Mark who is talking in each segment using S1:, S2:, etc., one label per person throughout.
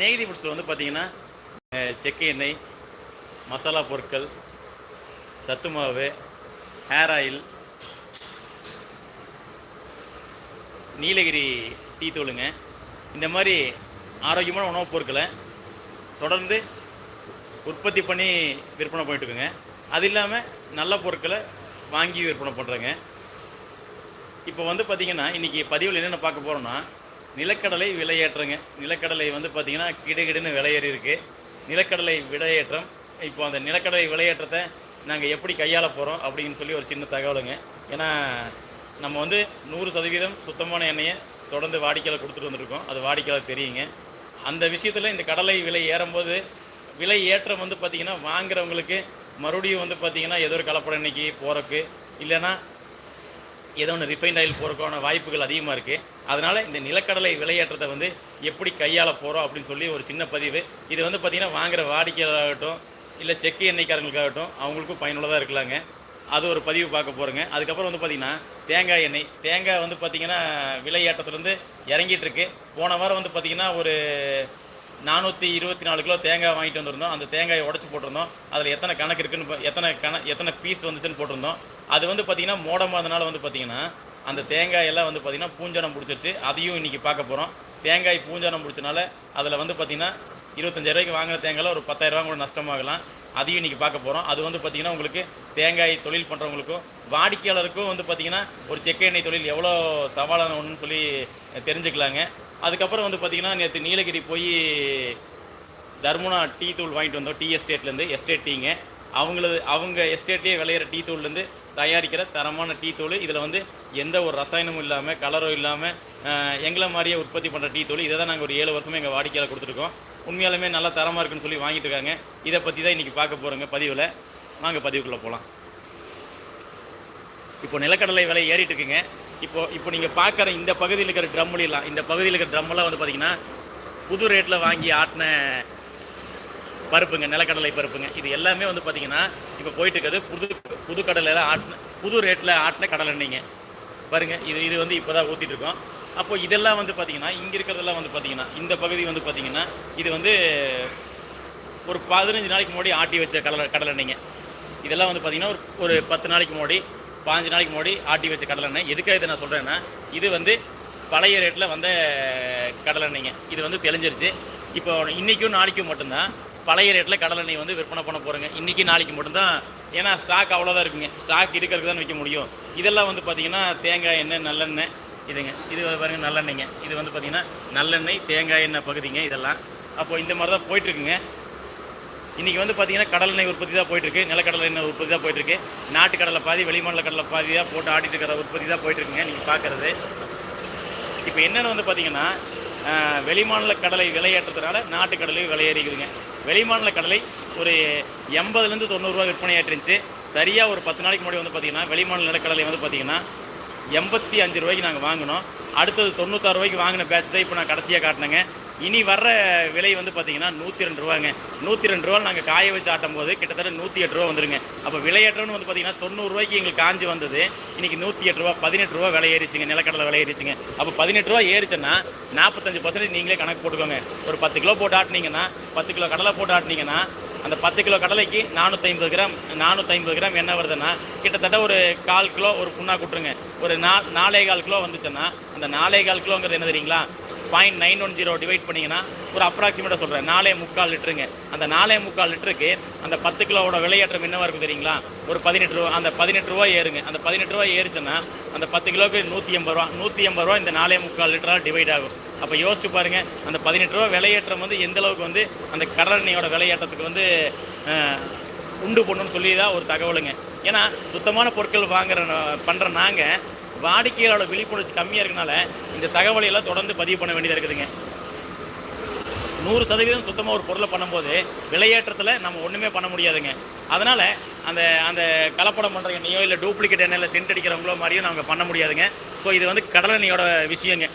S1: நெய்தி ஃபுட்ஸில் வந்து பார்த்தீங்கன்னா செக்கு எண்ணெய் மசாலா பொருட்கள் சத்து மாவு ஹேர் ஆயில் நீலகிரி டீ தூளுங்க. இந்த மாதிரி ஆரோக்கியமான உணவுப் பொருட்களை தொடர்ந்து உற்பத்தி பண்ணி விற்பனை பண்ணிட்டுருக்குங்க அது இல்லாமல் நல்ல பொருட்களை வாங்கி விற்பனை பண்ணுறேங்க இப்போ வந்து பார்த்திங்கன்னா இன்றைக்கி பதிவில் என்னென்ன பார்க்க போகிறோன்னா நிலக்கடலை விலையேற்றங்க. நிலக்கடலை வந்து பார்த்தீங்கன்னா கிடுகிடுன்னு விலையேறி இருக்கு. நிலக்கடலை விலையேற்றம். இப்போ அந்த நிலக்கடலை விலையேற்றத்தை நாங்கள் எப்படி கையாள போகிறோம் அப்படின்னு சொல்லி ஒரு சின்ன தகவலுங்க. ஏன்னா நம்ம வந்து நூறு சதவீதம் சுத்தமான எண்ணெயை தொடர்ந்து வாடிக்கையாளர் கொடுத்துட்டு வந்திருக்கோம். அது வாடிக்கையாளர் தெரியுங்க. அந்த விஷயத்தில் இந்த கடலை விலை ஏறும்போது விலை ஏற்றம் வந்து பார்த்திங்கன்னா வாங்குறவங்களுக்கு மறுபடியும் வந்து பார்த்திங்கன்னா ஏதோ ஒரு கலப்பட எண்ணெய்க்கு போகிறக்கு இல்லைன்னா ஏதோ ஒன்று ரிஃபைண்ட் ஆயில் போகிறக்கான வாய்ப்புகள் அதிகமாக இருக்குது அதனால் இந்த நிலக்கடலை விலையேற்றத்தை வந்து எப்படி கையாள போகிறோம் அப்படின்னு சொல்லி ஒரு சின்ன பதிவு. இது வந்து பார்த்திங்கன்னா வாங்குகிற வாடிக்கையாளராகட்டும் இல்லை செக்கு எண்ணெய்க்காரங்களுக்காகட்டும் அவங்களுக்கும் பயனுள்ளதாக இருக்கலாங்க. அது ஒரு பதிவு பார்க்க போகிறோங்க அதுக்கப்புறம் வந்து பார்த்திங்கன்னா தேங்காய் எண்ணெய். தேங்காய் வந்து பார்த்திங்கன்னா விலையேற்றத்துலேருந்து இறங்கிட்டு இருக்கு. போன வாரம் வந்து பார்த்திங்கன்னா ஒரு நானூற்றி இருபத்தி நாலு கிலோ தேங்காய் வாங்கிட்டு வந்திருந்தோம். அந்த தேங்காயை உடச்சி போட்டிருந்தோம். அதில் எத்தனை கணக்கு இருக்குன்னு எத்தனை கண எத்தனை பீஸ் வந்துச்சுன்னு போட்டிருந்தோம். அது வந்து பார்த்திங்கன்னா மோடமாதனால வந்து பார்த்திங்கன்னா அந்த தேங்காய் எல்லாம் வந்து பார்த்திங்கன்னா பூஞ்சனம் பிடிச்சிருச்சு அதையும் இன்றைக்கி பார்க்க போகிறோம் தேங்காய் பூஞ்சனம் பிடிச்சனால அதில் வந்து பார்த்திங்கன்னா இருபத்தஞ்சு ரூபாய்க்கு வாங்கின தேங்காயில் ஒரு பத்தாயிரம் கூட நஷ்டமாகலாம். அதையும் இன்றைக்கி பார்க்க போகிறோம் அது வந்து பார்த்திங்கன்னா உங்களுக்கு தேங்காய் தொழில் பண்ணுறவங்களுக்கும் வாடிக்கையாளருக்கும் வந்து பார்த்திங்கன்னா ஒரு செக்க எண்ணெய் தொழில் எவ்வளோ சவாலான ஒன்றுன்னு சொல்லி தெரிஞ்சுக்கலாங்க. அதுக்கப்புறம் வந்து பார்த்திங்கன்னா நேற்று நீலகிரி போய் தர்முனா டீ தூள் வாங்கிட்டு வந்தோம் டீ எஸ்டேட்லேருந்து எஸ்டேட் டீங்க. அவங்களது அவங்க எஸ்டேட்லேயே விளையிற டீ தூள்லேருந்து தயாரிக்கிற தரமான டீ தூள். இதில் வந்து எந்த ஒரு ரசாயனமும் இல்லாமல் கலரும் இல்லாமல் எங்களை மாதிரியே உற்பத்தி பண்ணுற டீ தூள். இதை தான் நாங்கள் ஒரு ஏழு வருஷமாக எங்கள் வாடிக்கையாளர் கொடுத்துருக்கோம். உண்மையாலுமே நல்லா தரமாக இருக்குன்னு சொல்லி வாங்கிட்டு இருக்காங்க. இதை பற்றி தான் இன்றைக்கி பார்க்க போகிறோங்க பதிவில். வாங்க பதிவுக்குள்ளே போகலாம் இப்போ நிலக்கடலை விலை ஏறிட்டு இருக்குங்க. இப்போ இப்போ நீங்கள் பார்க்குற இந்த பகுதியில் இருக்கிற ட்ரம்லாம் இந்த பகுதியில் இருக்கிற ட்ரம்மெல்லாம் வந்து பார்த்தீங்கன்னா புது ரேட்டில் வாங்கி ஆட்டின பருப்புங்க நிலக்கடலை பருப்புங்க. இது எல்லாமே வந்து பார்த்தீங்கன்னா இப்போ போயிட்டு இருக்கிறது புது புது கடலையில் ஆட்டின புது ரேட்டில் ஆட்டின கடலை எண்ணெய்ங்க. பாருங்க இது இது வந்து இப்போ தான் ஊற்றிட்டு இருக்கோம். அப்போ இதெல்லாம் வந்து பார்த்தீங்கன்னா இங்கே இருக்கிறதெல்லாம் வந்து பார்த்தீங்கன்னா இந்த பகுதி வந்து பார்த்தீங்கன்னா இது வந்து ஒரு பதினஞ்சு நாளைக்கு முன்னாடி ஆட்டி வச்ச கடலை கடலை எண்ணெய்ங்க. இதெல்லாம் வந்து பார்த்தீங்கன்னா ஒரு ஒரு பத்து நாளைக்கு முன்னாடி பாஞ்சு நாளைக்கு முன்னாடி ஆட்டி வச்ச கடலெண்ணெய் எதுக்காக இதை நான் சொல்கிறேன்னா இது வந்து பழைய ரேட்டில் வந்த கடலெண்ணெய்ங்க இது வந்து தெளிஞ்சிருச்சு. இப்போ இன்றைக்கும் நாளைக்கும் மட்டும்தான் பழைய ரேட்டில் கடலெண்ணெய் வந்து விற்பனை பண்ண போகிறோங்க இன்றைக்கும் நாளைக்கு மட்டும்தான். ஏன்னா ஸ்டாக் அவ்வளோதான் இருக்குங்க. ஸ்டாக் இருக்கிறதுக்கு தான் விற்க முடியும். இதெல்லாம் வந்து பார்த்தீங்கன்னா தேங்காய் எண்ணெய் நல்லெண்ணெய். இதுங்க. இது பாருங்கள் நல்லெண்ணெய்ங்க. இது வந்து பார்த்திங்கன்னா நல்லெண்ணெய் தேங்காய் எண்ணெய் பகுதிங்க இதெல்லாம். அப்போது இந்த மாதிரி தான் போயிட்டுருக்குங்க இன்றைக்கி வந்து பார்த்திங்கன்னா கடல் எண்ணெய் உற்பத்தி தான் போயிட்டுருக்கு. நிலக்கடலை எண்ணெய் உற்பத்தி தான் போயிட்டுருக்கு. நாட்டு கடலை பாதி வெளிமாநில கடலை பாதி தான் போட்டு ஆடிட்டு இருக்கிற உற்பத்தி தான் போயிட்டுருக்குங்க நீங்கள் பார்க்குறது இப்போ என்னென்னு வந்து பார்த்தீங்கன்னா வெளிமாநில கடலை விலையேற்றத்தினால நாட்டு கடலையும் விலையேறிக்குதுங்க. வெளிமாநில கடலை ஒரு எண்பதுலேருந்து தொண்ணூறுரூவா விற்பனை ஏற்றிருந்துச்சு சரியாக ஒரு பத்து நாளைக்கு முன்னாடி வந்து பார்த்தீங்கன்னா வெளிமாநில நிலக்கடலை வந்து பார்த்திங்கன்னா எண்பத்தி அஞ்சு ரூபாய்க்கு நாங்கள் வாங்கினோம். அடுத்தது தொண்ணூத்தாறு ரூபாய்க்கு வாங்கின பேட்ச் தான் இப்போ நான் கடைசியாக காட்டினேங்க. இனி வர்ற விலை வந்து பார்த்தீங்கன்னா நூற்றி ரெண்டு ரூபாங்க. நூற்றி ரெண்டு ரூபா நாங்கள் காய வச்சு ஆட்டும் போது கிட்டத்தட்ட நூற்றி எட்டு ரூபா வந்துருங்க. அப்போ விலையேற்றம்னு வந்து பார்த்தீங்கன்னா தொண்ணூறுரூவாய்க்கு எங்களுக்கு காஞ்சி வந்தது. இன்றைக்கி நூற்றி எட்டு ரூபா பதினெட்டு ரூபா விலை ஏறிச்சுங்க. நிலக்கடலை விலை ஏறிச்சுங்க. அப்போ பதினெட்டு ரூபா ஏறிச்சுன்னா நாற்பத்தஞ்சு பர்சன்டேஜ் நீங்களே கணக்கு போட்டுக்கோங்க. ஒரு பத்து கிலோ போட்டு ஆட்டினீங்கன்னா பத்து கிலோ கடலை போட்டு ஆட்டினீங்கன்னா அந்த பத்து கிலோ கடலைக்கு நானூற்றி ஐம்பது கிராம் நானூற்றி ஐம்பது கிராம் என்ன வருதுன்னா கிட்டத்தட்ட ஒரு கால் கிலோ ஒரு புண்ணா கொடுத்துருங்க ஒரு நா நாலே கால் கிலோ வந்துச்சுன்னா அந்த நாலே கால் கிலோங்கிறது என்ன தெரியுங்களா? Point nine one zero divide பண்ணிங்கன்னா ஒரு அப்ராக்சிமேட்டாக சொல்கிறேன் நாலே முக்கால் லிட்டருங்க. அந்த நாலே முக்கால் லிட்டருக்கு அந்த பத்து கிலோவோட விலையேற்றம் என்னவா இருக்கும் தெரியுங்களா? ஒரு பதினெட்டு ரூபா அந்த பதினெட்டு ரூபா ஏறுங்க. அந்த பதினெட்டு ரூபா ஏறுச்சுன்னா அந்த பத்து கிலோவுக்கு நூற்றி எண்பது ரூபா நூற்றி எண்பது ரூபா இந்த நாலே முக்கால் லிட்டரால் டிவைட் ஆகும். அப்போ யோசிச்சு பாருங்கள் அந்த பதினெட்டு ரூபா விலையேற்றம் வந்து எந்த அளவுக்கு வந்து அந்த கடலெண்ணையோட விலையேற்றத்துக்கு வந்து உண்டு பண்ணுன்னு சொல்லி தான் ஒரு தகவலுங்க. ஏன்னா சுத்தமான பொருட்கள் வாங்குற பண்ணுற நாங்கள் வாடிக்கையாளரோட விழிப்புணர்ச்சி கம்மியாக இருக்கனால இந்த தகவலை எல்லாம் தொடர்ந்து பதிவு பண்ண வேண்டியதாக இருக்குதுங்க. நூறு சதவீதம் சுத்தமாக ஒரு பொருளை பண்ணும்போது விலையேற்றத்தில் நம்ம ஒன்றுமே பண்ண முடியாதுங்க. அதனால் அந்த அந்த கலப்படம் பண்ணுற எண்ணெயோ இல்லை டூப்ளிகேட் எண்ணெயில் சென்ட் அடிக்கிறவங்களோ மாதிரியும் நாங்கள் பண்ண முடியாதுங்க. ஸோ இது வந்து கடல் விஷயங்க.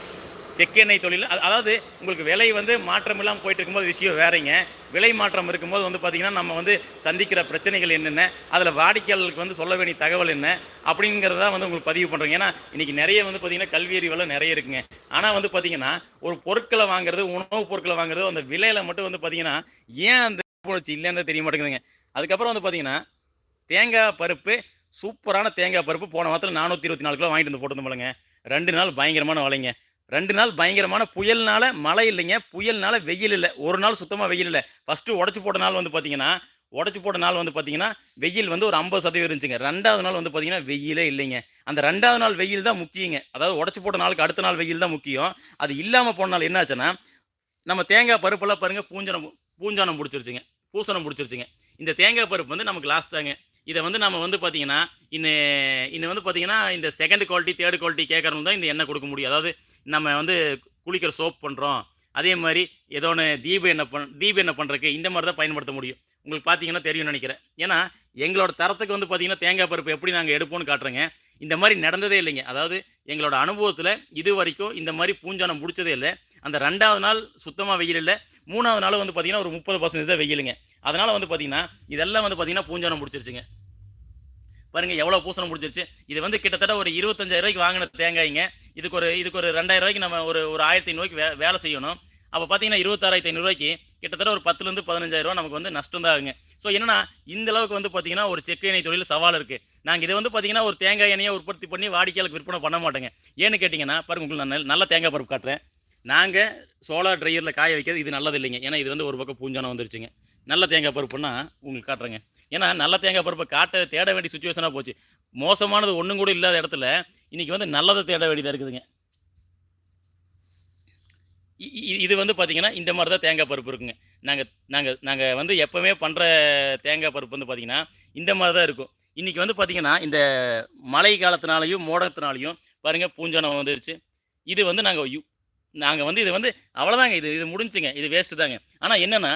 S1: செக் செக்கெண்ணெய் தொழில் அதாவது உங்களுக்கு விலை வந்து மாற்றம் இல்லாமல் போயிட்டு இருக்கும்போது விஷயம் வேறங்க. விலை மாற்றம் இருக்கும்போது வந்து பார்த்தீங்கன்னா நம்ம வந்து சந்திக்கிற பிரச்சனைகள் என்னென்ன அதில் வாடிக்கையாளர்களுக்கு வந்து சொல்ல வேண்டிய தகவல் என்ன அப்படிங்கிறத வந்து உங்களுக்கு பதிவு பண்ணுறோங்க ஏன்னா இன்றைக்கி நிறைய வந்து பார்த்தீங்கன்னா கல்வி அறிவெல்லாம் நிறைய இருக்குங்க. ஆனால் வந்து பார்த்தீங்கன்னா ஒரு பொருட்களை வாங்குறது உணவுப் பொருட்களை வாங்குறது அந்த விலையில மட்டும் வந்து பார்த்தீங்கன்னா ஏன் அந்த போச்சு இல்லைன்னு தெரிய மாட்டேங்குதுங்க. அதுக்கப்புறம் வந்து பார்த்தீங்கன்னா தேங்காய் பருப்பு சூப்பரான தேங்காய் பருப்பு போன வாரத்தில் நானூற்றி இருபத்தி நாலு கிலோ வாங்கிட்டு வந்து போட்டுருந்தோம்லங்க ரெண்டு நாள் பயங்கரமான விலைங்க. ரெண்டு நாள் பயங்கரமான புயல்னால மழை இல்லைங்க. புயல்னால வெயில் இல்லை. ஒரு நாள் சுத்தமாக வெயில் இல்லை. ஃபஸ்ட்டு உடச்சி போட்ட நாள் வந்து பார்த்தீங்கன்னா உடச்சி போட்ட நாள் வந்து பார்த்தீங்கன்னா வெயில் வந்து ஒரு ஐம்பது சதவீதம் இருந்துச்சுங்க. ரெண்டாவது நாள் வந்து பார்த்தீங்கன்னா வெயிலே இல்லைங்க. அந்த ரெண்டாவது நாள் வெயில் தான் முக்கியங்க. அதாவது உடச்சி போட்ட நாளுக்கு அடுத்த நாள் வெயில் தான் முக்கியம். அது இல்லாமல் போன நாள் என்னாச்சுன்னா நம்ம தேங்காய் பருப்பெல்லாம் பாருங்கள் பூஞ்சனம் பூஞ்சானம் பிடிச்சிருச்சுங்க. பூசணம் பிடிச்சிருச்சுங்க. இந்த தேங்காய் பருப்பு வந்து நமக்கு லாஸ் தாங்க. இதை வந்து நம்ம வந்து பார்த்தீங்கன்னா இன்னும் இன்னும் வந்து பார்த்தீங்கன்னா இந்த செகண்ட் குவாலிட்டி தேர்ட் குவாலிட்டி கேட்கறவங்க தான் இந்த எண்ணெய் கொடுக்க முடியும். அதாவது நம்ம வந்து குளிக்கிற சோப் பண்ணுறோம் அதே மாதிரி ஏதோ ஒன்று தீப எண்ணெய் பண் தீப எண்ணெய் பண்ணுறதுக்கு இந்த மாதிரி தான் பயன்படுத்த முடியும். உங்களுக்கு பார்த்தீங்கன்னா தெரியும்னு நினைக்கிறேன். ஏன்னா எங்களோட தரத்துக்கு வந்து பார்த்தீங்கன்னா தேங்காய் பருப்பு எப்படி நாங்கள் எடுப்போம்னு காட்டுறேங்க. இந்த மாதிரி நடந்ததே இல்லைங்க. அதாவது எங்களோட அனுபவத்தில் இது வரைக்கும் இந்த மாதிரி பூஞ்சானம் முடிச்சதே இல்லை. அந்த ரெண்டாவது நாள் சுத்தமாக வெயில் இல்லை. மூணாவது நாள் வந்து பார்த்தீங்கன்னா ஒரு முப்பது பர்சன்டேஜ் தான் வெயிலுங்க. அதனால் வந்து பார்த்தீங்கன்னா இதெல்லாம் வந்து பார்த்தீங்கன்னா பூஞ்சானம் முடிச்சிருச்சுங்க. பாருங்க எவ்வளோ பூசணம் பிடிச்சிருச்சு இது வந்து கிட்டத்தட்ட ஒரு இருபத்தஞ்சாயிரம் ரூபாய்க்கு வாங்கின தேங்காய்ங்க. இதுக்கு ஒரு இதுக்கு ஒரு ரெண்டாயிரம் ரூபாய்க்கு நம்ம ஒரு ஒரு ஆயிரத்தி ஐநூறுவாய்க்கு வே வேலை செய்யணும். அப்போ பார்த்தீங்கன்னா இருபத்தாறாயிரத்தி ஐநூறுரூவாய்க்கு கிட்டத்தட்ட ஒரு பத்துலேருந்து பதினஞ்சாயிரரூவா நமக்கு வந்து நஷ்டம் தான் ஆகுங்க. ஸோ என்னன்னா இந்த அளவுக்கு வந்து பார்த்தீங்கன்னா ஒரு செக்கு எண்ணெய் தொழில் சவால் இருக்குது நாங்கள் இதை வந்து பார்த்தீங்கன்னா ஒரு தேங்காய் எண்ணெயை உற்பத்தி பண்ணி வாடிக்கையாளருக்கு விற்பனை பண்ண மாட்டோங்க. ஏன்னு கேட்டிங்கன்னா பாருங்க உங்களுக்கு நான் நல்ல- நல்ல தேங்காய் பருப்பு காட்டுறேன். நாங்கள் சோலார் ட்ரையரில் காய வைக்கிறது இது நல்லது இல்லைங்க. ஏன்னா இது வந்து ஒரு பக்கம் பூஞ்சானம் வந்துருச்சுங்க. நல்ல தேங்காய் பருப்புன்னா உங்களுக்கு காட்டுறேங்க. ஏன்னா நல்ல தேங்காய் பருப்பை காட்ட தேட வேண்டிய சுச்சுவேஷனாக போச்சு. மோசமானது ஒன்றும் கூட இல்லாத இடத்துல இன்றைக்கி வந்து நல்லதை தேட வேண்டியதாக இருக்குதுங்க. இது வந்து பார்த்தீங்கன்னா இந்த மாதிரி தான் தேங்காய் பருப்பு இருக்குங்க. நாங்கள் நாங்கள் நாங்கள் வந்து எப்போவுமே பண்ணுற தேங்காய் பருப்பு வந்து பார்த்தீங்கன்னா இந்த மாதிரி தான் இருக்கும். இன்றைக்கி வந்து பார்த்தீங்கன்னா இந்த மழை காலத்தினாலையும் மோடத்தினாலையும் பாருங்கள் பூஞ்சனம் வந்துருச்சு. இது வந்து நாங்கள் யூ நாங்கள் வந்து இது வந்து அவ்வளோதாங்க இது இது முடிஞ்சுங்க. இது வேஸ்ட்டு தாங்க. ஆனால் என்னென்னா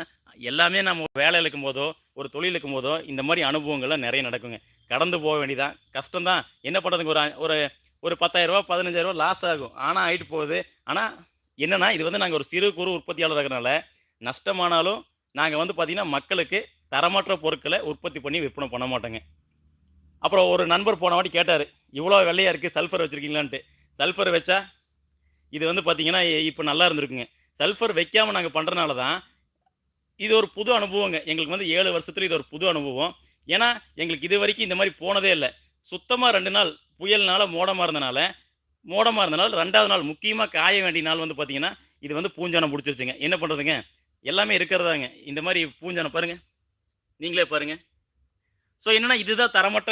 S1: எல்லாமே நம்ம வேலை இருக்கும் போதோ ஒரு தொழில் இருக்கும்போதோ இந்த மாதிரி அனுபவங்கள்லாம் நிறைய நடக்குங்க. கடந்து போக வேண்டியதான் கஷ்டம்தான். என்ன பண்ணுறதுங்க ஒரு ஒரு ஒரு பத்தாயிரரூபா பதினஞ்சாயிரரூபா லாஸ் ஆகும். ஆனால் ஆகிட்டு போகுது. ஆனால் என்னன்னா இது வந்து நாங்கள் ஒரு சிறு குறு உற்பத்தியாளர் இருக்கிறனால நஷ்டமானாலும் நாங்கள் வந்து பார்த்திங்கன்னா மக்களுக்கு தரமற்ற பொருட்களை உற்பத்தி பண்ணி விற்பனை பண்ண மாட்டோங்க. அப்புறம் ஒரு நண்பர் போன வாட்டி கேட்டார் இவ்வளோ வெள்ளையாக இருக்குது சல்ஃபர் வச்சுருக்கீங்களான்ட்டு. சல்ஃபர் வச்சா இது வந்து பார்த்தீங்கன்னா இப்போ நல்லா இருந்திருக்குங்க. சல்ஃபர் வைக்காமல் நாங்கள் பண்ணுறனால தான் இது ஒரு புது அனுபவங்க. எங்களுக்கு வந்து ஏழு வருஷத்துல இது ஒரு புது அனுபவம். ஏன்னா எங்களுக்கு இது வரைக்கும் இந்த மாதிரி போனதே இல்லை. சுத்தமாக ரெண்டு நாள் புயல்னால மோடமாக இருந்தனால மோடமாக இருந்தனால ரெண்டாவது நாள் முக்கியமாக காய வேண்டிய நாள் வந்து பார்த்தீங்கன்னா இது வந்து பூஞ்சானம் பிடிச்சிருச்சுங்க என்ன பண்ணுறதுங்க எல்லாமே இருக்கிறதாங்க. இந்த மாதிரி பூஞ்சானம் பாருங்கள் நீங்களே பாருங்க. ஸோ என்னென்னா இதுதான் தரமற்ற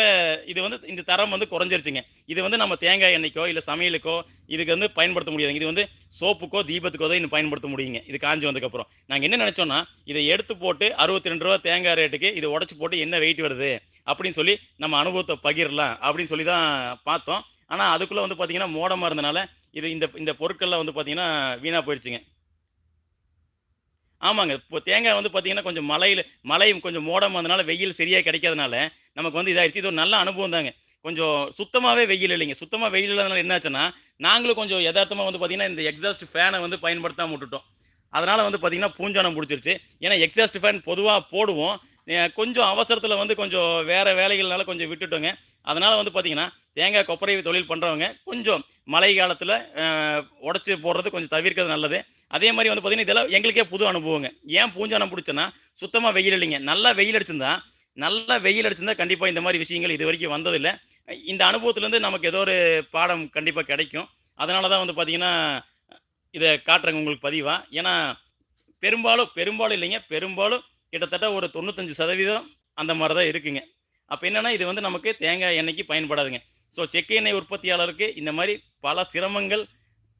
S1: இது வந்து இந்த தரம் வந்து குறைஞ்சிருச்சுங்க. இது வந்து நம்ம தேங்காய் எண்ணெய்க்கோ இல்லை சமையலுக்கோ இதுக்கு வந்து பயன்படுத்த முடியாதுங்க. இது வந்து சோப்புக்கோ தீபத்துக்கோ தான் இன்னும் பயன்படுத்த முடியுங்க. இது காஞ்சி வந்ததுக்கப்புறம். நாங்கள் என்ன நினச்சோன்னா இதை எடுத்து போட்டு அறுபத்தி ரெண்டு ரூபா தேங்காய் ரேட்டுக்கு இதை உடச்சி போட்டு என்ன வெயிட் வருது? அப்படின்னு சொல்லி நம்ம அனுபவத்தை பகிரலாம். அப்படின்னு சொல்லி தான் பார்த்தோம். ஆனால் அதுக்குள்ளே வந்து பார்த்தீங்கன்னா மோடமாக இருந்தனால இது இந்த இந்த பொருட்கள்லாம் வந்து பார்த்தீங்கன்னா வீணாக போயிடுச்சுங்க. ஆமாங்க. இப்போ தேங்காய் வந்து பார்த்தீங்கன்னா கொஞ்சம் மலையில் மழை கொஞ்சம் மோடமாக இருந்தனால வெயில் சரியாக கிடைக்காதனால நமக்கு வந்து இதாகிடுச்சு இது ஒரு நல்ல அனுபவம் தாங்க. கொஞ்சம் சுத்தமாகவே வெயில் இல்லைங்க. சுத்தமாக வெயில் இல்லாதனால என்ன ஆச்சுன்னா நாங்களும் கொஞ்சம் யதார்த்தமாக வந்து பார்த்தீங்கன்னா இந்த எக்ஸாஸ்ட் ஃபேனை வந்து பயன்படுத்தாமல் விட்டுட்டோம். அதனால் வந்து பார்த்தீங்கன்னா பூஞ்சானம் பிடிச்சிருச்சு. ஏன்னா எக்ஸாஸ்ட் ஃபேன் பொதுவாக போடுவோம். கொஞ்சம் அவசரத்தில் வந்து கொஞ்சம் வேறு வேலைகள்னால கொஞ்சம் விட்டுட்டோங்க. அதனால் வந்து பார்த்திங்கன்னா தேங்காய் கொப்பரை தொழில் பண்ணுறவங்க கொஞ்சம் மழை காலத்தில் உடச்சி போடுறது கொஞ்சம் தவிர்க்கிறது நல்லது. அதே மாதிரி வந்து பார்த்தீங்கன்னா இதெல்லாம் எங்களுக்கே புது அனுபவங்க. ஏன் பூஞ்சானம் பிடிச்சோன்னா சுத்தமாக வெயில் இல்லைங்க. நல்லா வெயில் அடிச்சிருந்தா நல்லா வெயில் அடிச்சிருந்தா கண்டிப்பாக இந்த மாதிரி விஷயங்கள் இது வரைக்கும் வந்ததில்லை. இந்த அனுபவத்துலேருந்து நமக்கு ஏதோ ஒரு பாடம் கண்டிப்பாக கிடைக்கும். அதனால தான் வந்து பார்த்திங்கன்னா இதை காட்டுறேங்க உங்களுக்கு பதிவாக ஏன்னா பெரும்பாலும் பெரும்பாலும் இல்லைங்க. பெரும்பாலும் கிட்டத்தட்ட ஒரு தொண்ணூத்தஞ்சு சதவீதம் அந்த மாதிரி தான் இருக்குங்க. அப்போ என்னென்னா இது வந்து நமக்கு தேங்காய் எண்ணெய்க்கு பயன்படாதுங்க. ஸோ செக்கு எண்ணெய் உற்பத்தியாளருக்கு இந்த மாதிரி பல சிரமங்கள்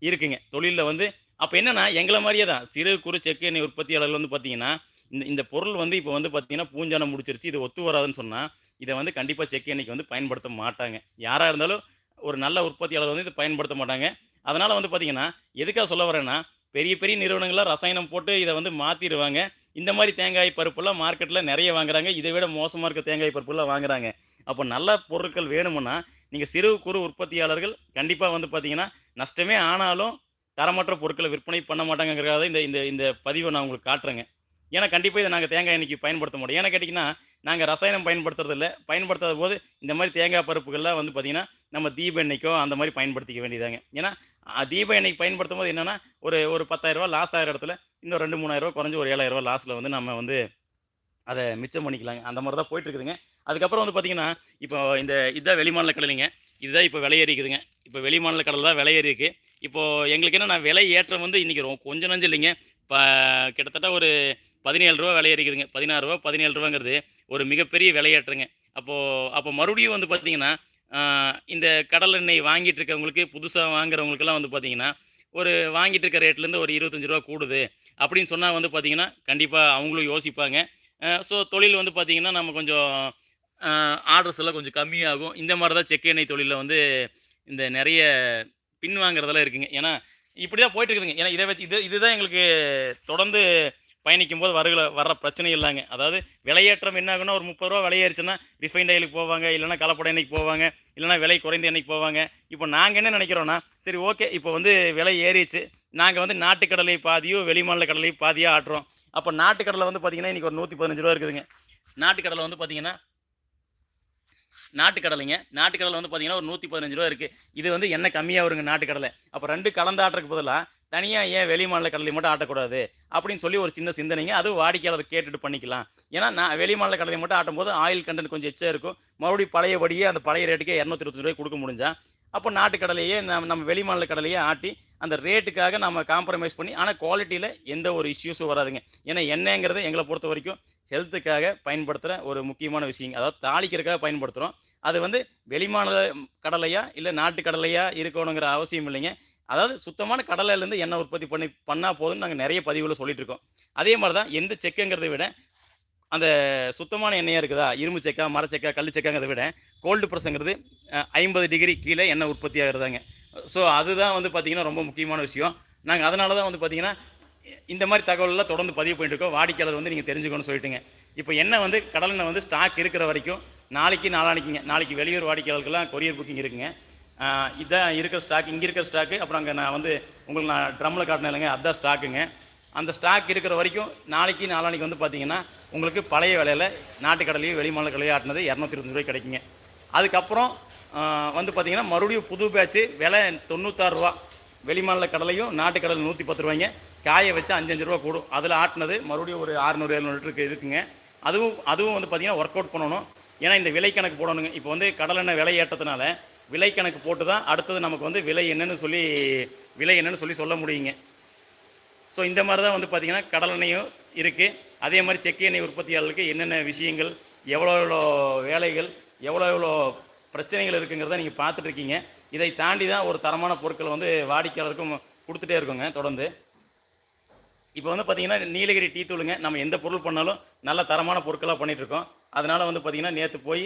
S1: இருக்குங்க தொழிலில் வந்து. அப்போ என்னென்னா எங்களை மாதிரியே தான். சிறு குறு செக்கு எண்ணெய் உற்பத்தியாளர்கள் வந்து பார்த்தீங்கன்னா இந்த இந்த பொருள் வந்து இப்போ வந்து பார்த்தீங்கன்னா பூஞ்சானம் முடிச்சிருச்சு இது ஒத்து வராதுன்னு சொன்னால் இதை வந்து கண்டிப்பாக செக்கு எண்ணெய்க்கு வந்து பயன்படுத்த மாட்டாங்க. யாராக இருந்தாலும் ஒரு நல்ல உற்பத்தியாளர் வந்து இதை பயன்படுத்த மாட்டாங்க. அதனால் வந்து பார்த்தீங்கன்னா எதுக்காக சொல்ல வரேன்னா பெரிய பெரிய நிறுவனங்களாக ரசாயனம் போட்டு இதை வந்து மாற்றிடுவாங்க இந்த மாதிரி தேங்காய் பருப்புலாம் மார்க்கெட்டில் நிறைய வாங்குறாங்க. இதை விட மோசமாக இருக்க தேங்காய் பருப்புலாம் வாங்குறாங்க. அப்போ நல்ல பொருட்கள் வேணுமுன்னா நீங்கள் சிறு குறு உற்பத்தியாளர்கள் கண்டிப்பாக வந்து பார்த்தீங்கன்னா நஷ்டமே ஆனாலும் தரமற்ற பொருட்களை விற்பனை பண்ண மாட்டாங்கங்கிறத இந்த இந்த இந்த பதிவை நான் உங்களுக்கு காட்டுறேங்க. ஏன்னா கண்டிப்பாக இதை நாங்கள் தேங்காய் எண்ணெய்க்கு பயன்படுத்த மாட்டோம் ஏன்னா கேட்டிங்கன்னா நாங்கள் ரசாயனம் பயன்படுத்துறதில்ல. பயன்படுத்தாத போது இந்த மாதிரி தேங்காய் பருப்புகள்லாம் வந்து பார்த்திங்கன்னா நம்ம தீப எண்ணெய்க்கோ அந்த மாதிரி பயன்படுத்திக்க வேண்டியதாங்க. ஏன்னா தீப எண்ணெய் பயன்படுத்தும் போது என்னென்னா ஒரு ஒரு பத்தாயிரரூபா லாஸ் ஆகிற இடத்துல இன்னும் ரெண்டு மூணாயிரரூபா குறைஞ்சி ஒரு ஏழாயிரரூபா லாஸில் வந்து நம்ம வந்து அதை மிச்சம் பண்ணிக்கலாங்க. அந்த மாதிரி தான் போயிட்டு இருக்குதுங்க அதுக்கப்புறம் வந்து பார்த்திங்கன்னா இப்போ இந்த இதுதான் வெளிமாநில கடலைங்க. இதுதான் இப்போ விலை ஏறிக்குதுங்க. இப்போ வெளிமாநில கடலை தான் விலை ஏறி இருக்கு எங்களுக்கு என்ன நான் விலை ஏற்றம் வந்து இன்றைக்கி ரொம்ப கொஞ்சம் நஞ்சம் இல்லைங்க. இப்போ கிட்டத்தட்ட ஒரு பதினேழு ரூபா விலை ஏறிக்குதுங்க. பதினாறு ரூபா பதினேழு ரூபாங்கிறது ஒரு மிகப்பெரிய விலையேற்றங்க அப்போது அப்போ மறுபடியும் வந்து பார்த்தீங்கன்னா இந்த கடல் எண்ணெய் வாங்கிட்டு இருக்கவங்களுக்கு புதுசாக வாங்குறவங்களுக்கெல்லாம் வந்து பார்த்திங்கன்னா ஒரு வாங்கிட்டு இருக்க ரேட்லேருந்து ஒரு இருபத்தஞ்சி ரூபா கூடுது. அப்படின்னு சொன்னால் வந்து பார்த்திங்கன்னா கண்டிப்பாக அவங்களும் யோசிப்பாங்க. ஸோ தொழில் வந்து பார்த்திங்கன்னா நம்ம கொஞ்சம் ஆர்டர்ஸ் எல்லாம் கொஞ்சம் கம்மியாகும். இந்த மாதிரி தான் செக் எண்ணெய் தொழிலில் வந்து இந்த நிறைய பின்வாங்கிறதெல்லாம் இருக்குங்க. ஏன்னா இப்படி தான் போயிட்டு இருக்குதுங்க. ஏன்னா இதை வச்சு இது இதுதான் எங்களுக்கு தொடர்ந்து பயணிக்கும் போது வருகிற வர்ற பிரச்சனை இல்லைங்க. அதாவது விலையேற்றம் என்ன ஆகுனா ஒரு முப்பது ரூபா விலையேறிச்சுன்னா ரிஃபைண்ட் ஆயிலுக்கு போவாங்க இல்லைன்னா கலப்பட எண்ணெய்க்கு போவாங்க இல்லைனா விலை குறைந்த எண்ணெய்க்கு போவாங்க. இப்போ நாங்கள் என்ன நினைக்கிறோன்னா சரி ஓகே இப்போ வந்து விலை ஏறிச்சு. நாங்கள் வந்து நாட்டுக்கடலை பாதியோ வெளிமாநில கடலையும் பாதியோ ஆட்டுறோம். அப்போ நாட்டுக்கடலை வந்து பார்த்தீங்கன்னா இன்றைக்கி ஒரு நூற்றி பதினஞ்சு ரூபா இருக்குதுங்க. நாட்டுக்கடலை வந்து பார்த்தீங்கன்னா நாட்டுக்கடலைங்க. நாட்டுக்கடலை வந்து பார்த்தீங்கன்னா ஒரு நூற்றி பதினஞ்சு ரூபா இருக்குது இது வந்து எண்ணெய் கம்மியாக வருங்க நாட்டுக்கடலை. அப்போ ரெண்டு கலந்து ஆட்டுறதுக்கு பதிலாக தனியாக ஏன் வெளி மாநில கடலை மட்டும் ஆட்டக்கூடாது? அப்படின்னு சொல்லி ஒரு சின்ன சிந்தனைங்க. அது வாடிக்கையாளர் கேட்டுட்டு பண்ணிக்கலாம். ஏன்னா நான் வெளி மாநில கடலை மட்டும் ஆட்டும் போது ஆயில் கண்டென்ட் கொஞ்சம் எச்சா இருக்கும். மறுபடியும் பழையபடியே அந்த பழைய ரேட்டுக்கே இரநூத்தி இருபத்தஞ்சு ரூபாய் கொடுக்க முடிஞ்சா அப்போ நாட்டுக்கடலையே நம்ம நம்ம வெளி மாநில கடலையே ஆட்டி அந்த ரேட்டுக்காக நம்ம காம்ப்ரமைஸ் பண்ணி ஆனால் குவாலிட்டியில் எந்த ஒரு இஷ்யூஸும் வராதுங்க. ஏன்னா எண்ணெய்ங்கிறது எங்களை பொறுத்த வரைக்கும் ஹெல்த்துக்காக பயன்படுத்துகிற ஒரு முக்கியமான விஷயங்க. அதாவது தாளிக்கிறதுக்காக பயன்படுத்துகிறோம் அது வந்து வெளிமாநில கடலையா இல்லை நாட்டு கடலையா இருக்கணுங்கிற அவசியம் இல்லைங்க. அதாவது சுத்தமான கடலையிலேருந்து எண்ணெய் உற்பத்தி பண்ணி பண்ணால் போதும்னு நாங்கள் நிறைய பதிவுகளை சொல்லிட்டு இருக்கோம் அதே மாதிரி தான் எந்த செக்குங்கிறத விட அந்த சுத்தமான எண்ணெயாக இருக்குதா? இரும்பு செக்கா மரச்செக்கா கல் செக்காங்கிறத விட கோல்டு ப்ரெஸ்ஸுங்கிறது ஐம்பது டிகிரி கீழே எண்ணெய் உற்பத்தி ஆகிறதாங்க. ஸோ அதுதான் வந்து பார்த்திங்கன்னா ரொம்ப முக்கியமான விஷயம். நாங்கள் அதனால தான் வந்து பார்த்திங்கன்னா இந்த மாதிரி தகவலெல்லாம் தொடர்ந்து பதிவு பண்ணிட்டு இருக்கோம் வாடிக்கையாளர் வந்து நீங்கள் தெரிஞ்சுக்கணும்னு சொல்லிட்டுங்க. இப்போ எண்ணெய் வந்து கடலெண்ணெய் வந்து ஸ்டாக் இருக்கிற வரைக்கும் நாளைக்கு நாளானிக்குங்க. நாளைக்கு வெளியூர் வாடிக்கையாளர்களுக்கெல்லாம் கொரியர் புக்கிங் இருக்குங்க. இதான் இருக்கிற ஸ்டாக் இங்கே இருக்கிற ஸ்டாக்கு அப்புறம் அங்கே நான் வந்து உங்களுக்கு நான் ட்ரம்மில் காட்டினேன் இல்லைங்க அதுதான் ஸ்டாக்குங்க அந்த ஸ்டாக் இருக்கிற வரைக்கும் நாளைக்கு நாளானிக்கு வந்து பார்த்தீங்கன்னா உங்களுக்கு பழைய விலையில் நாட்டுக்கடலையும் வெளிமாநில கடலையும் ஆட்டினது இரநூத்தி இருபது ரூபாய் கிடைக்குங்க. அதுக்கப்புறம் வந்து பார்த்தீங்கன்னா மறுபடியும் புது பேட்ச்சு விலை தொண்ணூத்தாறு ரூபா. வெளிமாநில கடலையும் நாட்டுக்கடலை நூற்றி பத்து ரூபாய்ங்க. காய வச்சு அஞ்சஞ்சு ரூபா கூடும். அதில் ஆட்டினது மறுபடியும் ஒரு அறுநூறு எழுநூறு லிட்டருக்கு இருக்குங்க. அதுவும் அதுவும் வந்து பார்த்திங்கன்னா ஒர்க் அவுட் பண்ணணும். ஏன்னா இந்த விலை கணக்கு போடணுங்க. இப்போ வந்து கடலெண்ணெய் விலை ஏற்றதுனால விலை கணக்கு போட்டு தான் அடுத்தது நமக்கு வந்து விலை என்னன்னு சொல்லி விலை என்னன்னு சொல்லி சொல்ல முடியுங்க. ஸோ இந்த மாதிரி தான் வந்து பார்த்திங்கன்னா கடலெண்ணையும் இருக்குது அதே மாதிரி செக்கு எண்ணெய் உற்பத்தியாளர்களுக்கு என்னென்ன விஷயங்கள் எவ்வளோ எவ்வளோ வேலைகள் எவ்வளோ எவ்வளோ பிரச்சனைகள் இருக்குங்கிறத நீங்கள் பார்த்துட்ருக்கீங்க இதை தாண்டி தான் ஒரு தரமான பொருட்கள் வந்து வாடிக்கையாளருக்கும் கொடுத்துட்டே இருக்கோங்க தொடர்ந்து. இப்போ வந்து பார்த்திங்கன்னா நீலகிரி டீ தூளுங்க. நம்ம எந்த பொருள் பண்ணாலும் நல்ல தரமான பொருட்களாக பண்ணிகிட்ருக்கோம் இருக்கோம். அதனால் வந்து பார்த்திங்கன்னா நேற்று போய்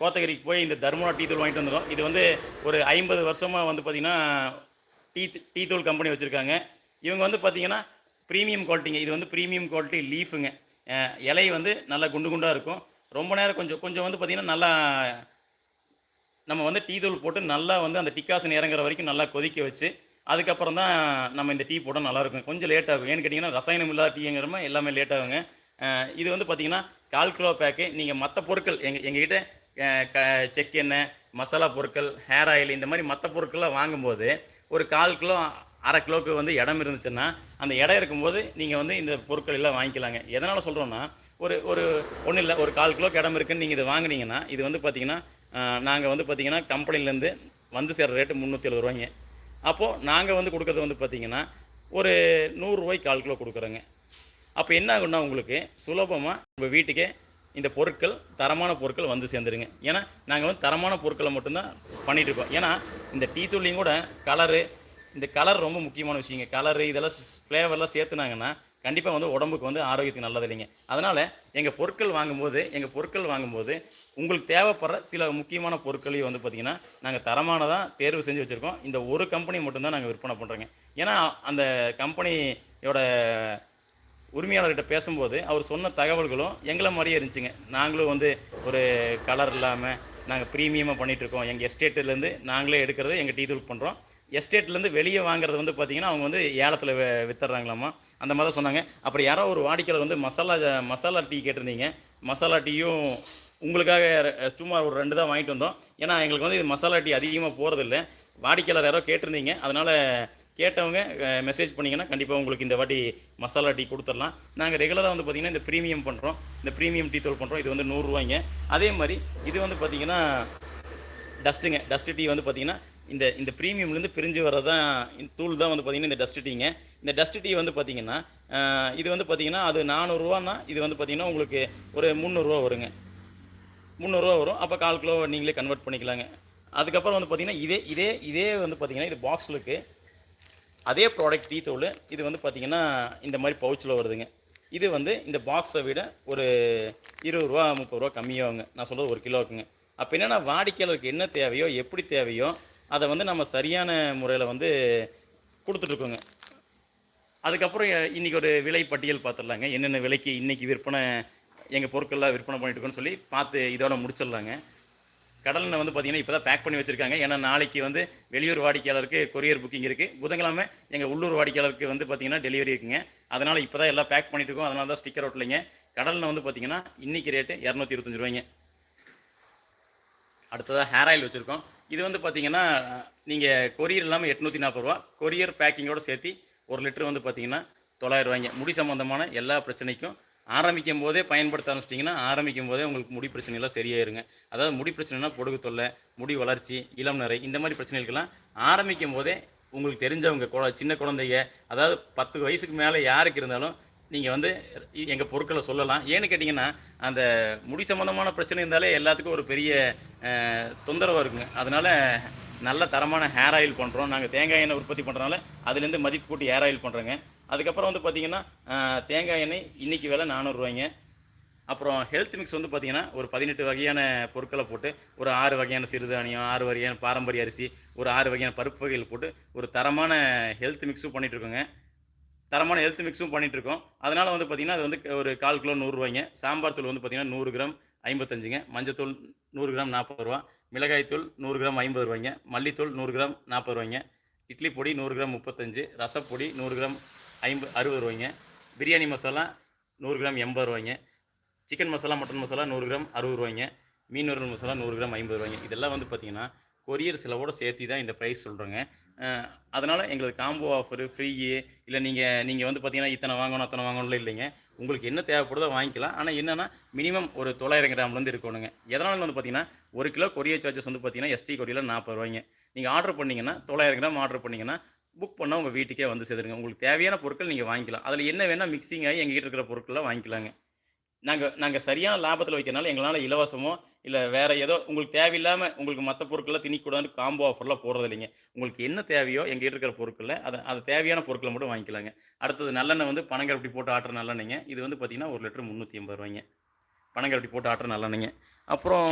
S1: கோத்தகிரிக்கு போய் இந்த தர்மனா டீ தூள் வாங்கிட்டு வந்திருக்கோம். இது வந்து ஒரு ஐம்பது வருஷமாக வந்து பார்த்திங்கன்னா டீ டீ தூள் கம்பெனி வச்சுருக்காங்க. இவங்க வந்து பார்த்திங்கன்னா ப்ரீமியம் குவாலிட்டிங்க இது வந்து ப்ரீமியம் குவாலிட்டி லீஃபுங்க இலை வந்து நல்லா குண்டு குண்டாக இருக்கும். ரொம்ப நேரம் கொஞ்சம் கொஞ்சம் வந்து பார்த்திங்கன்னா நல்லா நம்ம வந்து டீ தூள் போட்டு நல்லா வந்து அந்த டிக்காசன் இறங்குற வரைக்கும் நல்லா கொதிக்க வச்சு அதுக்கப்புறம் தான் நம்ம இந்த டீ போட்டால் நல்லாயிருக்கும் கொஞ்சம் லேட் ஆகும். ஏன்னு கேட்டிங்கன்னா ரசாயனம் இல்லாத டீங்கிறம எல்லாமே லேட் ஆகுங்க. இது வந்து பார்த்திங்கன்னா கால் கிலோ பேக்கு நீங்கள் மற்ற பொருட்கள் எங்கள் எங்ககிட்ட செக் எண்ணெய் மசாலா பொருட்கள் ஹேர் ஆயில் இந்த மாதிரி மற்ற பொருட்கள்லாம் வாங்கும்போது ஒரு கால் கிலோ அரை கிலோவுக்கு வந்து இடம் இருந்துச்சுன்னா அந்த இடம் இருக்கும்போது நீங்கள் வந்து இந்த பொருட்கள் எல்லாம் வாங்கிக்கலாங்க. எதனால் சொல்கிறோன்னா ஒரு ஒரு ஒன்றும் இல்லை ஒரு கால் கிலோக்கு இடம் இருக்குன்னு நீங்கள் இதை வாங்கினீங்கன்னா இது வந்து பார்த்தீங்கன்னா நாங்கள் வந்து பார்த்தீங்கன்னா கம்பெனிலேருந்து வந்து சேர்ற ரேட்டு முந்நூற்றி எழுபது ரூபாய்ங்க. அப்போது நாங்கள் வந்து கொடுக்குறது வந்து பார்த்திங்கன்னா ஒரு நூறுரூவாய்க்கு கால் கிலோ கொடுக்குறோங்க. அப்போ என்ன ஆகுன்னா உங்களுக்கு சுலபமாக உங்கள் வீட்டுக்கே இந்த பொருட்கள் தரமான பொருட்கள் வந்து சேர்ந்துருங்க. ஏன்னா நாங்கள் வந்து தரமான பொருட்களை மட்டும்தான் பண்ணிகிட்ருக்கோம் இருக்கோம். ஏன்னா இந்த டீ தூள்லையும் கூட கலரு இந்த கலர் ரொம்ப முக்கியமான விஷயங்க. கலரு இதெல்லாம் ஃப்ளேவர்லாம் சேர்த்துனாங்கன்னா கண்டிப்பாக வந்து உடம்புக்கு வந்து ஆரோக்கியத்துக்கு நல்லது இல்லைங்க. அதனால் எங்கள் பொருட்கள் வாங்கும்போது எங்கள் பொருட்கள் வாங்கும்போது உங்களுக்கு தேவைப்படுற சில முக்கியமான பொருட்களையும் வந்து பார்த்திங்கன்னா நாங்கள் தரமானதாக தேர்வு செஞ்சு வச்சுருக்கோம். இந்த ஒரு கம்பெனி மட்டும்தான் நாங்கள் விற்பனை பண்ணுறோங்க ஏன்னா அந்த கம்பெனியோட உரிமையாளர்கிட்ட பேசும்போது அவர் சொன்ன தகவல்களும் எங்களை மாதிரியே இருந்துச்சுங்க. நாங்களும் வந்து ஒரு கலர் இல்லாமல் நாங்கள் ப்ரீமியமாக பண்ணிகிட்ருக்கோம் எங்கள் எஸ்டேட்லேருந்து நாங்களே எடுக்கிறது எங்கள் டீ தூள் பண்ணுறோம் எஸ்டேட்லேருந்து வெளியே வாங்குறது வந்து பார்த்தீங்கன்னா அவங்க வந்து ஏலத்தில் வித்துறாங்களாமா அந்த மாதிரி தான் சொன்னாங்க. அப்புறம் யாரோ ஒரு வாடிக்கையாளர் வந்து மசாலா மசாலா டீ கேட்டிருந்தீங்க. மசாலா டீயும் உங்களுக்காக சும்மா ஒரு ரெண்டு தான் வாங்கிட்டு வந்தோம். ஏன்னா எங்களுக்கு வந்து இது மசாலா டீ அதிகமாக போகிறதில்ல வாடிக்கையாளர் யாரோ கேட்டிருந்தீங்க. அதனால் கேட்டவங்க மெசேஜ் பண்ணிங்கன்னா கண்டிப்பாக உங்களுக்கு இந்த வாட்டி மசாலா டீ கொடுத்துடலாம். நாங்கள் ரெகுலராக வந்து பார்த்திங்கன்னா இந்த ப்ரீமியம் பண்ணுறோம் இந்த ப்ரீமியம் டீ தூள் பண்ணுறோம் இது வந்து நூறுரூவாய்ங்க அதே மாதிரி இது வந்து பார்த்திங்கன்னா டஸ்ட்டுங்க டஸ்ட் டீ வந்து பார்த்திங்கன்னா இந்த இந்த ப்ரீமியம்லேருந்து பிரிஞ்சு வரதான் இந்த தூள் தான் வந்து பார்த்திங்கன்னா இந்த டஸ்ட் டீங்க. இந்த டஸ்ட் டீ வந்து பார்த்திங்கன்னா இது வந்து பார்த்திங்கன்னா அது நானூறுரூவான்னா இது வந்து பார்த்திங்கன்னா உங்களுக்கு ஒரு முந்நூறுரூவா வருங்க. முந்நூறுரூவா வரும். அப்போ கால் கிலோ நீங்களே கன்வெர்ட் பண்ணிக்கலாங்க. அதுக்கப்புறம் வந்து பார்த்திங்கன்னா இதே இதே இதே வந்து பார்த்திங்கன்னா இது பாக்ஸுக்கு அதே ப்ராடக்ட் டீ தூள் இது வந்து பார்த்திங்கன்னா இந்த மாதிரி பவுச்சில் வருதுங்க. இது வந்து இந்த பாக்ஸை விட ஒரு இருபது ரூபா முப்பது ரூபா கம்மியாகுங்க. நான் சொல்கிறது ஒரு கிலோவுக்குங்க அப்போ என்னென்னா வாடிக்கையாளருக்கு என்ன தேவையோ எப்படி தேவையோ அதை வந்து நம்ம சரியான முறையில் வந்து கொடுத்துட்ருக்கோங்க. அதுக்கப்புறம் இன்றைக்கி இன்னைக்கு ஒரு விலை பட்டியல் பார்த்துடலாங்க என்னென்ன விலைக்கு இன்றைக்கி விற்பனை எங்கள் பொருட்கள்லாம் விற்பனை பண்ணிட்டு இருக்கோன்னு சொல்லி பார்த்து இதோட முடிச்சிடலாங்க. கடலில் வந்து பார்த்தீங்கன்னா இப்போ தான் பேக் பண்ணி வச்சுருக்காங்க. ஏன்னா நாளைக்கு வந்து வெளியூர் வாடிக்கையாளருக்கு கொரியர் புக்கிங் இருக்குது புதன்கிழமை எங்கள் உள்ளூர் வாடிக்கையாளருக்கு வந்து பார்த்தீங்கன்னா டெலிவரி இருக்குங்க. அதனால் இப்போ தான் எல்லாம் பேக் பண்ணிட்டு இருக்கோம். அதனால தான் ஸ்டிக்கர் ஒட்டலைங்க கடலில் வந்து பார்த்தீங்கன்னா இன்னைக்கு ரேட்டு இரநூத்தி இருபத்தஞ்சி ரூபாய்ங்க. அடுத்ததாக ஹேர் ஆயில் வச்சுருக்கோம். இது வந்து பார்த்தீங்கன்னா நீங்கள் கொரியர் இல்லாமல் எட்நூற்றி நாற்பது ரூபா. கொரியர் பேக்கிங்கோட சேர்த்து ஒரு லிட்டர் வந்து பார்த்தீங்கன்னா தொள்ளாயிரம் ரூபாய்ங்க. முடி சம்மந்தமான எல்லா பிரச்சனைக்கும் ஆரம்பிக்கும் போதே பயன்படுத்த ஆரம்பிச்சிட்டிங்கன்னா ஆரம்பிக்கும் போதே உங்களுக்கு முடி பிரச்சனைலாம் சரியாயிருங்க. அதாவது முடி பிரச்சனைனா பொடுகு தொல்லை முடி வளர்ச்சி இளம் நிறை இந்த மாதிரி பிரச்சனைகளுக்கெல்லாம் ஆரம்பிக்கும் போதே உங்களுக்கு தெரிஞ்சவங்க குழ- சின்ன குழந்தைங்க அதாவது பத்து வயசுக்கு மேலே யாருக்கு இருந்தாலும் நீங்கள் வந்து எங்கள் பொருட்களை சொல்லலாம். ஏன்னு கேட்டிங்கன்னா அந்த முடி சம்மந்தமான பிரச்சனை இருந்தாலே எல்லாத்துக்கும் ஒரு பெரிய தொந்தரவாக இருக்குங்க. அதனால் நல்ல தரமான ஹேர் ஆயில் பண்ணுறோம் நாங்கள் தேங்காய் எண்ணெய் உற்பத்தி பண்ணுறதுனால அதுலேருந்து மதிப்பு கூட்டி ஹேர் ஆயில் பண்ணுறோங்க அதுக்கப்புறம் வந்து பார்த்திங்கன்னா தேங்காய் எண்ணெய் இன்றைக்கி விலை நானூறுரூவாய்ங்க அப்புறம் ஹெல்த் மிக்ஸ் வந்து பார்த்தீங்கன்னா ஒரு பதினெட்டு வகையான பொருட்களை போட்டு ஒரு ஆறு வகையான சிறுதானியம் ஆறு வகையான பாரம்பரிய அரிசி ஒரு ஆறு வகையான பருப்பு வகைகள் போட்டு ஒரு தரமான ஹெல்த் மிக்ஸும் பண்ணிகிட்ருக்கோங்க தரமான ஹெல்த் மிக்ஸும் பண்ணிகிட்ருக்கோம் அதனால் வந்து பார்த்தீங்கன்னா அது வந்து ஒரு கால் கிலோ நூறுரூவாய்ங்க சாம்பார் தூள் வந்து பார்த்தீங்கன்னா நூறு கிராம் ஐம்பத்தஞ்சுங்க. மஞ்சத்தூள் நூறு கிராம் நாற்பது ரூபா மிளகாய்த்தூள் நூறு கிராம் ஐம்பது ரூபாய்ங்க மல்லித்தூள் நூறு கிராம் நாற்பது ரூபாய்ங்க இட்லி பொடி நூறு கிராம் முப்பத்தஞ்சு. ரசப்பொடி நூறு கிராம் ஐம்பது அறுபது ரூபாய்ங்க. பிரியாணி மசாலா நூறு கிராம் எண்பது ரூபாய்ங்க. சிக்கன் மசாலா மட்டன் மசாலா நூறு கிராம் அறுபது ரூபாய்ங்க. மீன் வறுவல் மசாலா நூறு கிராம் ஐம்பது ரூபாய்ங்க. இதெல்லாம் வந்து பார்த்தீங்கன்னா கொரியர் செலவோட சேர்த்து தான் இந்த ப்ரைஸ் சொல்கிறோங்க அதனால் எங்களுக்கு காம்போ ஆஃபரு ஃப்ரீ இல்லை நீங்கள் நீங்கள் வந்து பார்த்தீங்கன்னா இத்தனை வாங்கணும் அத்தனை வாங்கணும்ல இல்லைங்க. உங்களுக்கு என்ன தேவைப்படுதோ வாங்கிக்கலாம். ஆனால் என்னென்னா மினிமம் ஒரு தொள்ளாயிரம் கிராம்லேருந்து இருக்கணுங்க. எதனால வந்து பார்த்தீங்கன்னா ஒரு கிலோ கொரியர் சார்ஜஸ் வந்து பார்த்தீங்கன்னா எஸ்டி கொரியில் நாற்பது ரூபாய்ங்க. நீங்கள் ஆர்டர் பண்ணிங்கன்னா தொள்ளாயிரம் கிராம் ஆர்டர் பண்ணீங்கன்னா புக் பண்ணால் உங்கள் வீட்டுக்கே வந்து சேர்த்துருங்க உங்களுக்கு தேவையான பொருட்கள் நீங்கள் வாங்கிக்கலாம். அதில் என்ன வேணால் மிக்சிங் ஆகி எங்ககிட்ட இருக்கிற பொருட்கள்லாம் வாங்கிக்கலாங்க. நாங்கள் நாங்கள் சரியான லாபத்தில் வைக்கிறனால எங்களால் இலவசமோ இல்லை வேறு ஏதோ உங்களுக்கு தேவையில்லாமல் உங்களுக்கு மற்ற பொருட்கள்லாம் திணிக்கூடாதுன்னு காம்போ ஆஃபர்லாம் போடுறது இல்லைங்க உங்களுக்கு என்ன தேவையோ எங்ககிட்ட இருக்கிற பொருட்களில் அதை அது தேவையான பொருட்களை மட்டும் வாங்கிக்கலாங்க. அடுத்தது நல்லெண்ணெய் வந்து பனங்கரப்பட்டி போட்டு ஆட்டுற நல்லெண்ணெய்ங்க. இது வந்து பார்த்தீங்கன்னா ஒரு லிட்டர் முந்நூற்றி ஐம்பது ரூபாய்ங்க. பனங்கரப்பட்டி போட்டு ஆட்டுற நல்லெண்ணெய்ங்க. அப்புறம்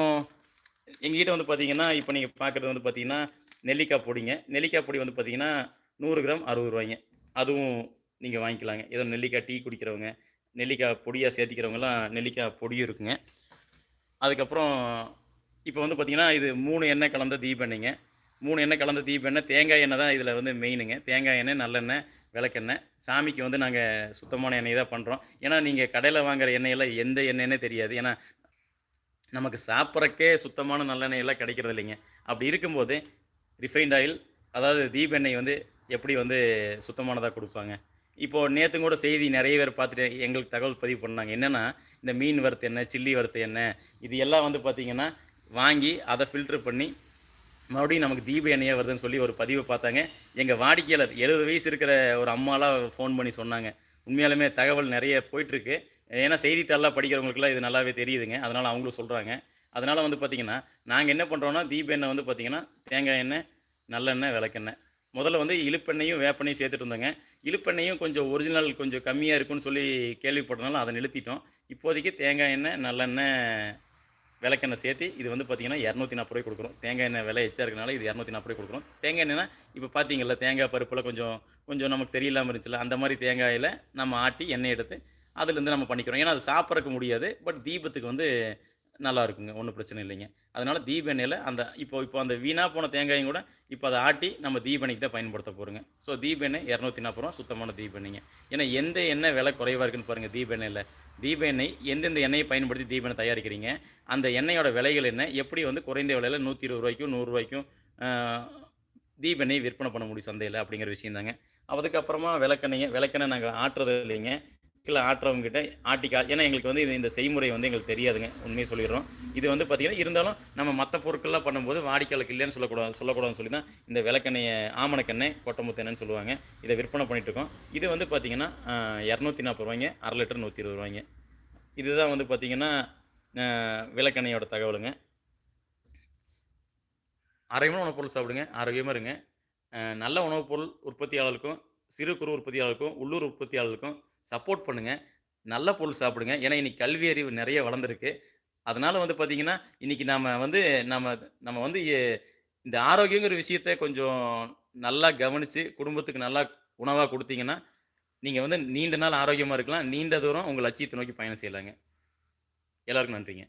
S1: எங்ககிட்ட வந்து பார்த்தீங்கன்னா இப்போ நீங்கள் பார்க்குறது வந்து பார்த்தீங்கன்னா நெல்லிக்காய் பொடிங்க. நெல்லிக்காய் பொடி வந்து பார்த்தீங்கன்னா நூறு கிராம் அறுபது ரூபாய்ங்க. அதுவும் நீங்கள் வாங்கிக்கலாங்க. ஏதோ நெல்லிக்காய் டீ குடிக்கிறவங்க நெல்லிக்காய் பொடியாக சேர்த்திக்கிறவங்கலாம் நெல்லிக்காய் பொடியும் இருக்குங்க. அதுக்கப்புறம் இப்போ வந்து பார்த்திங்கன்னா இது மூணு எண்ணெய் கலந்த தீபெண்ணெய்ங்க மூணு எண்ணெய் கலந்த தீபெண்ணெய் தேங்காய் எண்ணெய் தான் இதில் வந்து மெயினுங்க. தேங்காய் எண்ணெய் நல்லெண்ணெய் விளக்கெண்ணெய். சாமிக்கு வந்து நாங்கள் சுத்தமான எண்ணெய் தான் பண்ணுறோம் ஏன்னா நீங்கள் கடையில் வாங்குற எண்ணெயெல்லாம் எந்த எண்ணெய்னே தெரியாது. ஏன்னா நமக்கு சாப்பிட்றக்கே சுத்தமான நல்லெண்ணெய் எல்லாம் கிடைக்கிறது இல்லைங்க அப்படி இருக்கும்போது ரிஃபைண்ட் ஆயில் அதாவது தீபெண்ணெய் வந்து எப்படி வந்து சுத்தமானதாக கொடுப்பாங்க? இப்போது நேற்று கூட செய்தி நிறைய பேர் பார்த்துட்டு எங்களுக்கு தகவல் பதிவு பண்ணாங்க. என்னென்னா இந்த மீன் வறுத்து என்ன சில்லி வறுத்து என்ன இது எல்லாம் வந்து பார்த்திங்கன்னா வாங்கி அதை ஃபில்டர் பண்ணி மறுபடியும் நமக்கு தீப எண்ணெயாக வருதுன்னு சொல்லி ஒரு பதிவை பார்த்தாங்க. எங்கள் வாடிக்கையாளர் எழுபது வயசு இருக்கிற ஒரு அம்மாலாம் ஃபோன் பண்ணி சொன்னாங்க. உண்மையாலுமே தகவல் நிறைய போயிட்டுருக்கு. ஏன்னா செய்தித்தாளெலாம் படிக்கிறவங்களுக்குலாம் இது நல்லாவே தெரியுதுங்க. அதனால் அவங்களும் சொல்கிறாங்க அதனால் வந்து பார்த்திங்கன்னா நாங்கள் என்ன பண்ணுறோன்னா தீப எண்ணெய் வந்து பார்த்திங்கன்னா தேங்காய் எண்ணெய் நல்லெண்ணெய் விளக்கெண்ணெய். முதல்ல வந்து இழுப்பெண்ணையும் வேப்பெண்ணையும் சேர்த்துட்டு இருந்தோங்க இழுப்பெண்ணையும் கொஞ்சம் ஒரிஜினல் கொஞ்சம் கம்மியாக இருக்குன்னு சொல்லி கேள்விப்பட்டனால அதை நிறுத்திட்டோம். இப்போதைக்கு தேங்காய் எண்ணெய் நல்லெண்ணெய் விளக்கெண்ணெய் சேர்த்து இது வந்து பார்த்தீங்கன்னா இரநூத்தி நாற்பது ரூபாய் கொடுக்குறோம். தேங்காய் எண்ணெய் விலை எச்சா இருக்கனால இது இரநூத்தி நாற்பது ரூபாய் கொடுக்குறோம். தேங்காய் எண்ணெய்னா இப்போ பார்த்தீங்கல்ல தேங்காய் பருப்பில் கொஞ்சம் கொஞ்சம் நமக்கு சரியில்லாமல் இருந்துச்சுல அந்த மாதிரி தேங்காயில் நம்ம ஆட்டி எண்ணெய் எடுத்து அதுலேருந்து நம்ம பண்ணிக்கிறோம். ஏன்னா அது சாப்பிட்றக்கு முடியாது. பட் தீபத்துக்கு வந்து நல்லா இருக்குங்க ஒன்றும் பிரச்சனை இல்லைங்க. அதனால் தீப எண்ணெயில் அந்த இப்போ இப்போ அந்த வீணாக போன தேங்காயும் கூட இப்போ அதை ஆட்டி நம்ம தீபெண்ணைக்கு தான் பயன்படுத்த போகிறோங்க ஸோ தீப எண்ணெய் இரநூத்தி நாற்பது ரூபா சுத்தமான தீப எண்ணெய்ங்க ஏன்னா எந்த எண்ணெய் விலை குறைவாக இருக்குன்னு பாருங்கள் தீப எண்ணெயில் தீப எண்ணெய் எந்தெந்த எண்ணெயை பயன்படுத்தி தீப எண்ணெய் தயாரிக்கிறீங்க அந்த எண்ணெயோட விலைகள் என்ன எப்படி வந்து குறைந்த விலையில் நூற்றி இருபது ரூபாய்க்கும் நூறுரூவாய்க்கும் தீப எண்ணெய் விற்பனை பண்ண முடியும் சந்தையில் அப்படிங்கிற விஷயம் தாங்க. அதுக்கப்புறமா விளக்கெண்ணெய் விளக்கெண்ணெய் நாங்கள் ஆட்டுறது இல்லைங்க. இல்லை ஆட்டுறவங்ககிட்ட ஆட்டிக்கா ஏன்னா எங்களுக்கு வந்து இது இந்த செய்முறை வந்து எங்களுக்கு தெரியாதுங்க. உண்மையை சொல்லிடுறோம். இது வந்து பார்த்திங்கன்னா இருந்தாலும் நம்ம மற்ற பொருட்கள்லாம் பண்ணும்போது வாடிக்கையாளருக்கு இல்லைன்னு சொல்லக்கூடாது சொல்லக்கூடாதுன்னு சொல்லி தான் இந்த விளக்கெண்ணெயை ஆமணக்கெண்ணெய் கொட்டமுத்தெண்ணெய்னு சொல்லுவாங்க. இதை விற்பனை பண்ணிட்டு இருக்கோம் இது வந்து பார்த்திங்கன்னா இரநூத்தி நாற்பது ரூபாய்ங்க. அரை லிட்டர் நூற்றி இருபது ரூபாய்ங்க. இதுதான் வந்து பார்த்திங்கன்னா விளக்கெண்ணையோட தகவலுங்க. ஆரோக்கியமான உணவுப் பொருள் சாப்பிடுங்க. ஆரோக்கியமாக இருங்க. நல்ல உணவுப் பொருள் உற்பத்தியாளருக்கும் சிறு குறு உற்பத்தியாளருக்கும் உள்ளூர் உற்பத்தியாளருக்கும் சப்போர்ட் பண்ணுங்கள் நல்ல பொருள் சாப்பிடுங்க. ஏன்னா இன்னைக்கு கல்வி அறிவு நிறைய வளர்ந்துருக்கு. அதனால் வந்து பார்த்திங்கன்னா இன்றைக்கி நம்ம வந்து நம்ம நம்ம வந்து இந்த ஆரோக்கியங்கிற விஷயத்த கொஞ்சம் நல்லா கவனித்து குடும்பத்துக்கு நல்லா உணவாக கொடுத்தீங்கன்னா நீங்கள் வந்து நீண்ட நாள் ஆரோக்கியமாக இருக்கலாம். நீண்ட தூரம் உங்கள் லட்சியத்தை நோக்கி பயணம் செய்யலாங்க. எல்லாருக்கும் நன்றிங்க.